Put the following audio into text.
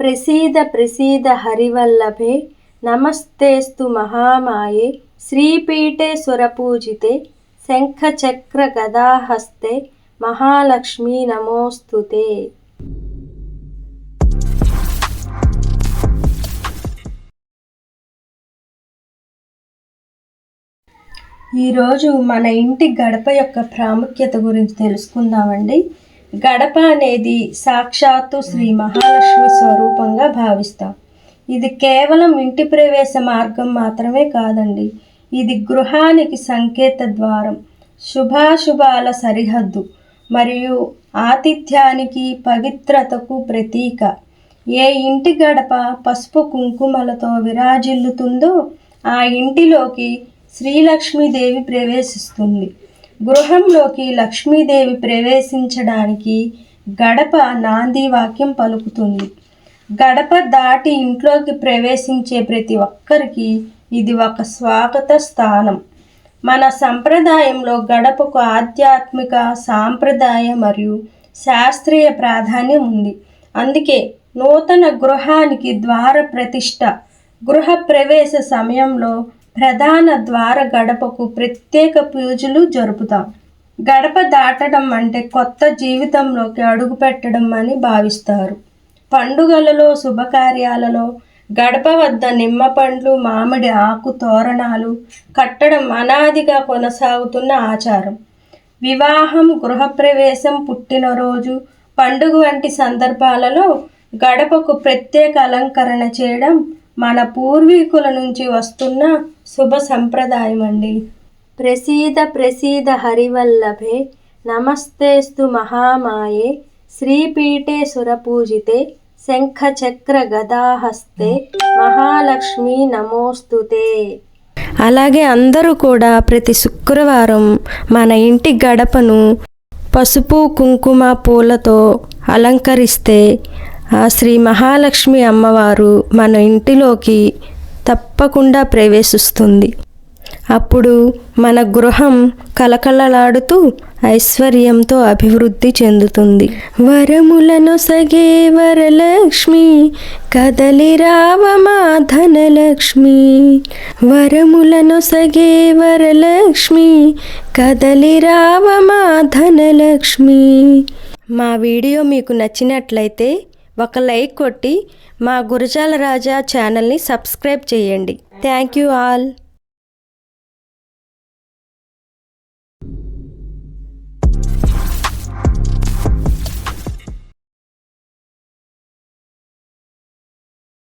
ప్రసీద ప్రసీద హరివల్లభే నమస్తేస్తు మహామాయే శ్రీపీఠే సురపూజితే శంఖచక్ర గదాహస్తే మహాలక్ష్మీ నమోస్తుతే. ఈరోజు మన ఇంటి గడప యొక్క ప్రాముఖ్యత గురించి తెలుసుకుందామండి. గడప అనేది సాక్షాత్తు శ్రీ మహాలక్ష్మి స్వరూపంగా భావిస్తాం. ఇది కేవలం ఇంటి ప్రవేశ మార్గం మాత్రమే కాదండి. ఇది గృహానికి సంకేత ద్వారం శుభాశుభాల సరిహద్దు మరియు ఆతిథ్యానికి పవిత్రతకు ప్రతీక. ఏ ఇంటి గడప పసుపు కుంకుమలతో విరాజిల్లుతుందో ఆ ఇంటిలోకి శ్రీలక్ష్మీదేవి ప్రవేశిస్తుంది. గృహంలోకి లక్ష్మీదేవి ప్రవేశించడానికి గడప నాంది వాక్యం పలుకుతుంది. గడప దాటి ఇంట్లోకి ప్రవేశించే ప్రతి ఒక్కరికి ఇది ఒక స్వాగత స్థానం. మన సంప్రదాయంలో గడపకు ఆధ్యాత్మిక సాంప్రదాయ మరియు శాస్త్రీయ ప్రాధాన్యం ఉంది. అందుకే నూతన గృహానికి ద్వార ప్రతిష్ట గృహ ప్రవేశ సమయంలో ప్రధాన ద్వార గడపకు ప్రత్యేక పూజలు జరుపుతాం. గడప దాటడం అంటే కొత్త జీవితంలోకి అడుగు పెట్టడం అని భావిస్తారు. పండుగలలో శుభకార్యాలలో గడప వద్ద నిమ్మ పండ్లు మామిడి ఆకు తోరణాలు కట్టడం అనాదిగా కొనసాగుతున్న ఆచారం. వివాహం గృహప్రవేశం పుట్టినరోజు పండుగ వంటి సందర్భాలలో గడపకు ప్రత్యేక అలంకరణ చేయడం మన పూర్వీకుల నుంచి వస్తున్న శుభ సంప్రదాయం అండి ప్రసీద ప్రసీద హరివల్లభే నమస్తేస్తు మహామాయే శ్రీపీఠే సురపూజితే శంఖచక్ర గదాహస్తే మహాలక్ష్మి నమోస్తుతే. అలాగే అందరూ కూడా ప్రతి శుక్రవారం మన ఇంటి గడపను పసుపు కుంకుమ పూలతో అలంకరిస్తే ఆ శ్రీ మహాలక్ష్మి అమ్మవారు మన ఇంటిలోకి తప్పకుండా ప్రవేశిస్తుంది. అప్పుడు మన గృహం కలకలలాడుతూ ఐశ్వర్యంతో అభివృద్ధి చెందుతుంది. వరములను సగే వరలక్ష్మి కదలి రావమా ధనలక్ష్మి. వరములను సగే వరలక్ష్మి కదలి రావమా ధనలక్ష్మి. మా వీడియో మీకు నచ్చినట్లయితే ఒక లైక్ కొట్టి మా గురజాల రాజా ఛానల్ని సబ్స్క్రైబ్ చేయండి. Thank you all.